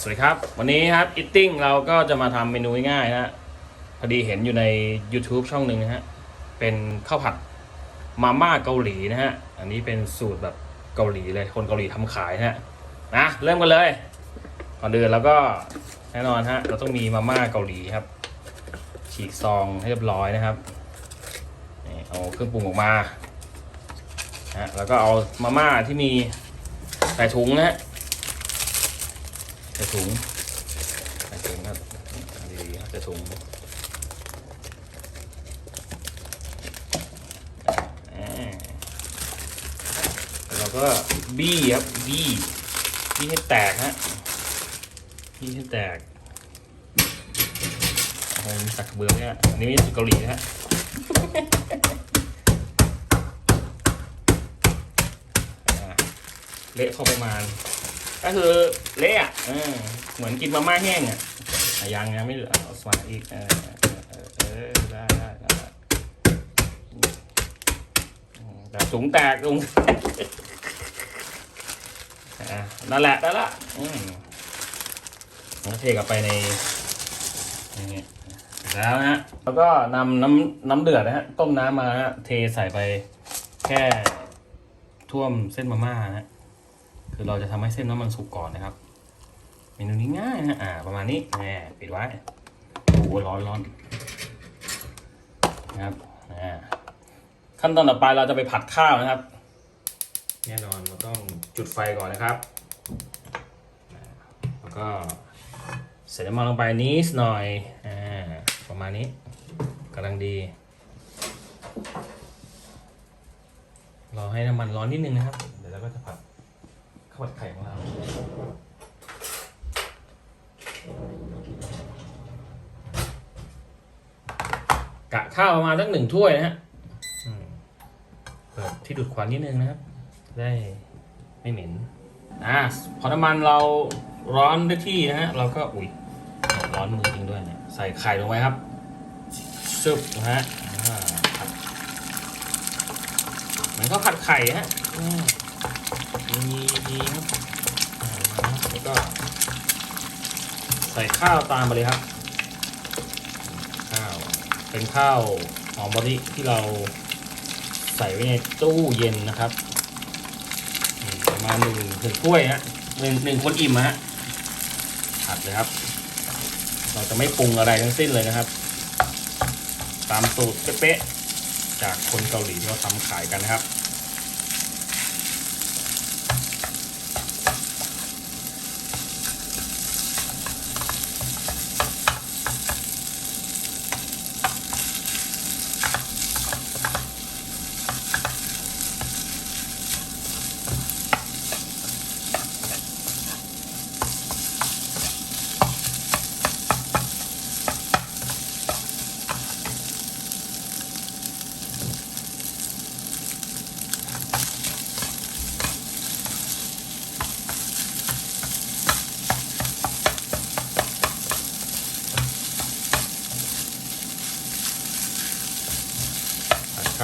สวัสดีครับ วันนี้ครับอิตติ้งเราก็จะมาทำเมนูง่ายๆนะฮะพอดีเห็นอยู่ใน YouTube ช่องหนึ่งนะฮะ เป็นข้าวผัดมาม่าเกาหลีนะฮะ อันนี้เป็นสูตรแบบเกาหลีเลย คนเกาหลีทำขายนะฮะนะเริ่มกันเลยก่อนเดินแล้วก็แน่นอนฮะ เราต้องมีมาม่าเกาหลีครับ ฉีกซองให้เรียบร้อยนะครับนี่เอาเครื่องปรุงออกมาฮะแล้วก็เอามาม่าที่มีใส่ถุงนะฮะ ใส่ถุงใส่ถุงครับดีๆครับใส่ถุงแล้วเราก็บี้ครับบี้บี้ให้แตกฮะบี้ให้แตกโอ้มีสักเบืองเนี่ยอันนี้ไม่ใช่เกาหลีนะฮะเละเข้าประมาณ ก็คือเละอะเออเหมือนกินมาม่าแห้งอะยังยังไม่เหลือเอาสมาอีกเออเออเออได้ได้ได้แต่สูงแตกสูงนั่นแหละได้ละแล้วเทกลับไปในนี่แล้วนะฮะ แล้วก็นำน้ำน้ำเดือดนะฮะ ต้มน้ำมาฮะ เทใส่ไปแค่ท่วมเส้นมาม่านะฮะ คือเราจะทำให้เส้นน้ำมันสุกก่อนนะครับ เมนูนี้ง่ายนะอ่า ประมาณนี้แหมปิดไว้โอ้โหร้อนร้อนนะครับอ่าขั้นตอนต่อไปเราจะไปผัดข้าวนะครับ แน่นอนเราต้องจุดไฟก่อนนะครับ แล้วก็ใส่น้ำมันลงไปนิดหน่อยอ่าประมาณนี้กำลังดีรอให้น้ำมันร้อนนิดนึงนะครับ เดี๋ยวเราก็จะผัด ข้าวผัดไข่ของเรากะข้าวประมาณสักหนึ่งถ้วยนะฮะอืมเปิดที่ดูดควันนิดนึงนะครับ ได้ไม่เหม็นอ่าพอน้ำมันเราร้อนได้ที่นะฮะเราก็อุ้ยร้อนมือจริงด้วยเนี่ยใส่ไข่ลงไปครับซึบนะฮะอ่าผัดเหมือนข้าวผัดไข่ฮะ มีดีครับแล้วก็ ใส่ข้าวตามไปเลยครับ ข้าวเป็นข้าวหอมมะลิที่เราใส่ไว้ในตู้เย็นนะครับประมาณหนึ่งถึงถ้วยฮะหนึ่งหนึ่งคนอิ่มฮะผัดเลยครับ เราจะไม่ปรุงอะไรทั้งสิ้นเลยนะครับ ตามสูตรเป๊ะๆจากคนเกาหลีที่เขาทำขายกันนะครับ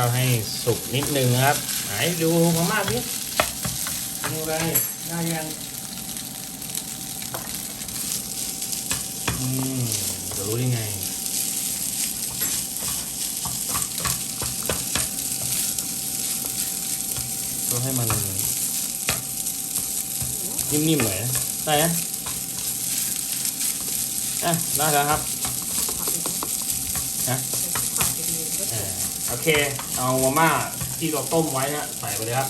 ข้าวให้สุกนิดนึงนะครับไหนดูมาม่าสิดูอะไรได้ยังอืมจะรู้ได้ไงก็ให้มันนิ่มๆหน่อยนะได้นะอะได้แล้วครับนะอ่า โอเค เอามาม่าที่เราต้มไว้นะใส่ไปเลยครับ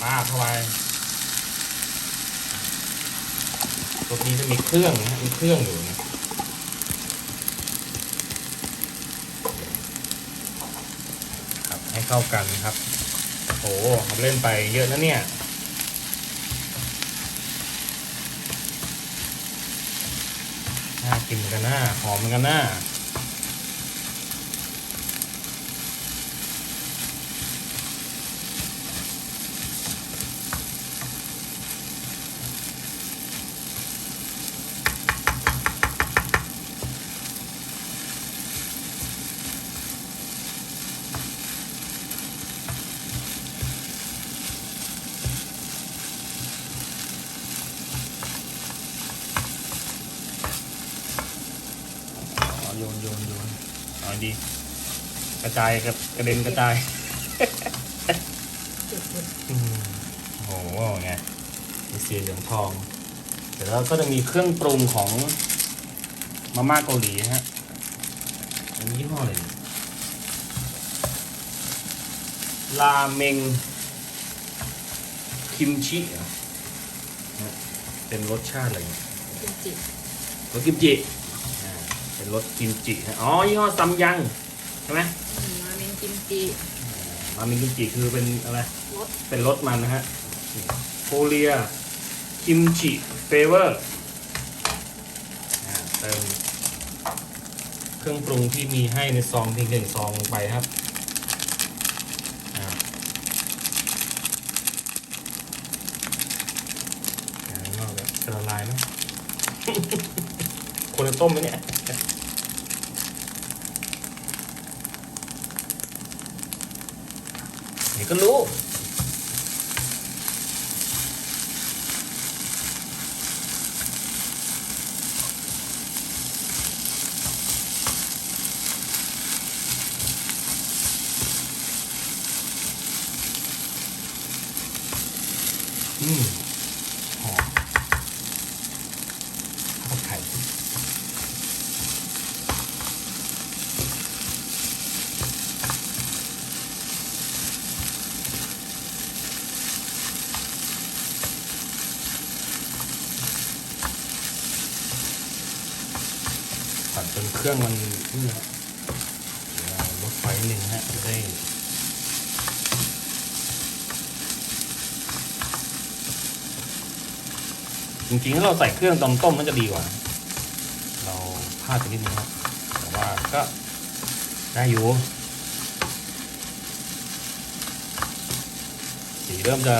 ปาเข้าไปตัวนี้จะมีเครื่องนะมีเครื่องอยู่นะครับให้เข้ากันครับ โอ้โหทำเล่นไปเยอะนะเนี่ย น่า กินเหมือนกันนะหอมเหอมกันน ดี กระจายกระกระเด็นกระจายอืมโอ้โหไงมีสีเหลืองทอง เดี๋ยวเราก็จะมีเครื่องปรุงของมาม่าเกาหลีนะฮะอันนี้ยี่ห้ออะไรเนี่ยราเมงคิมชิเหรอฮะเป็นรสชาติอะไรเนี่ยกิมจิรสกิมจิอ่าเป็น รสกิมจิฮะอ๋อยี่ห้อซัมยังใช่ไหมอืมราเมงกิมจิราเมงกิมจิคือเป็นอะไรรสเป็นรสมันนะฮะโคเรียกิมจิเฟเวอร์เติมเครื่องปรุงที่มีให้ในซองเพียงหนึ่งซองลงไปครับอ่าอ่างอกแบบจะละลายไหมคนจะต้มไหมเนี่ย เดี๋ยวก็รู้ อืมหอมข้าวไข่ผัดจน เครื่องมันนี่นะลดไฟนิดนึงฮะจะได้จริงๆถ้าเราใส่เครื่องตอนต้มมันจะดีกว่า เราพลาดไปนิดนึงครับแต่ว่าก็ได้อยู่ สีเริ่มจะ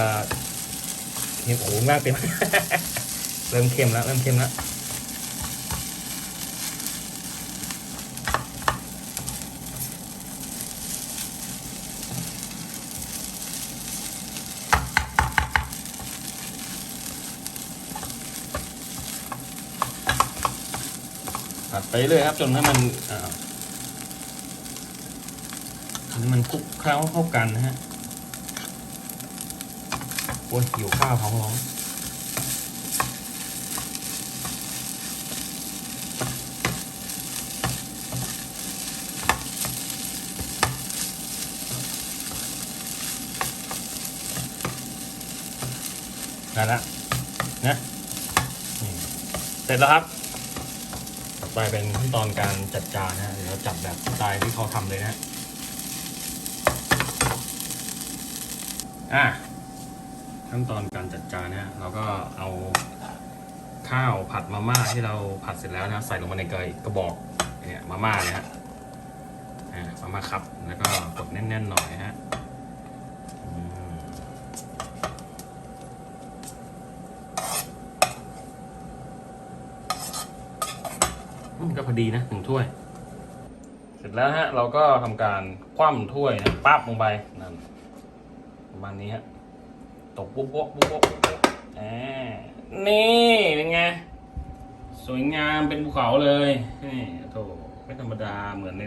เค็มโอ้โหมากเต็ม เริ่มเค็มแล้ว เริ่มเค็มแล้ว ไปเรื่อยครับจนให้มันอ่าให้มันคลุกเคล้าเข้ากันนะฮะโอ้ยหิวข้าวท้องร้องได้ละนะเสร็จแล้วครับ ไปเป็นขั้นตอนการจัดจานนะฮะเดี๋ยวเราจับแบบสไตล์ที่เขาทำเลยนะฮะอะขั้นตอนการจัดจานนะฮะเราก็เอาข้าวผัดมาม่าที่เราผัดเสร็จแล้วนะใส่ลงมาในกระกระบอกเนี่ยมาม่าเนี่ยฮะอ่ามาม่าครับแล้วก็กดแน่นๆหน่อยฮะอืม อืมก็ พอดีนะหนึ่งถ้วย เสร็จแล้วฮะ เราก็ทำการคว่ำถ้วยนะปั๊บลงไปนั่นประมาณนี้ฮะตกปุ๊บปุ๊บปุ๊บปุ๊บอ่านี่เป็นไงสวยงามเป็นภูเขาเลยนี่โถไม่ธรรมดาเหมือนใน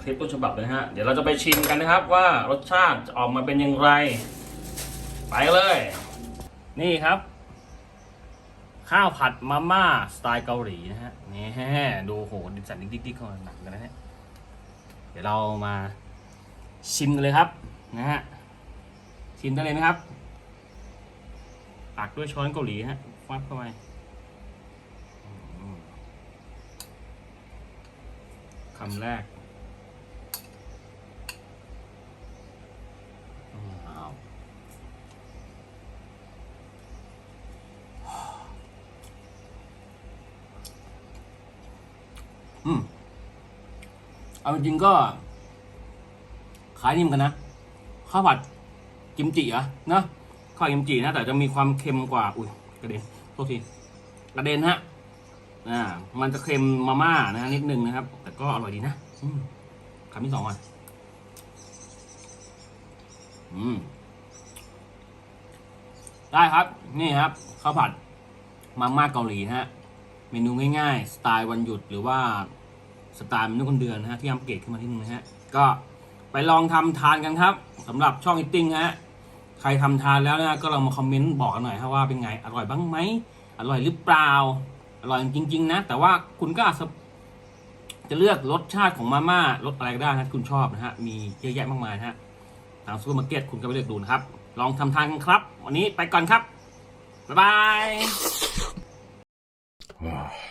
คลิปต้นฉบับเลยนะฮะ เดี๋ยวเราจะไปชิมกันนะครับว่ารสชาติจะออกมาเป็นอย่างไร ไปเลย นี่ครับ ข้าวผัดมาม่าสไตล์เกาหลีนะฮะนี่ดูโหดิบสันดิ๊กดิ๊กดิ๊กเข้ามาหนักกันนะฮะเดี๋ยวเรามาชิมกันเลยครับนะฮะชิมได้เลยนะครับตักด้วยช้อนเกาหลีฮะฟับเข้าไปคำแรกอืมอ้าว อืมเอาจริงก็ ขายนิ่มกันนะข้าวผัดกิมจิอะนะข้าวกิมจินะแต่จะมีความเค็มกว่าอุ้ยกระเด็นโทษทีกระเด็นฮะอ่ามันจะเค็มมาม่านะฮะนิดนึงนะครับ แต่ก็อร่อยดีนะอืมคำที่สองก่อนอืมได้ครับ นี่ครับข้าวผัดมาม่าเกาหลีนะฮะ เมนูง่ายๆ สไตล์วันหยุดหรือว่าสไตล์เมนุษย์คนเดือนนะฮะที่อัปเกรดขึ้นมาที่นึงนะฮะก็ไปลองทำทานกันครับสำหรับช่องอิตติ้งฮะใครทำทานแล้วนะก็ลองมาคอมเมนต์บอกกันหน่อยฮะว่าเป็นไง อร่อยบ้างไหมอร่อยหรือเปล่า อร่อยจริง ๆ นะ แต่ว่าคุณก็อาจจะจะเลือกรสชาติของมาม่ารสอะไรก็ได้นะคุณชอบนะฮะมีเยอะแยะมากมายนะฮะทางซูเปอร์มาร์เก็ตคุณก็ไปเลือกดูนะครับ ลองทำทานกันครับ วันนี้ไปก่อนครับ บ๊ายบาย Oh.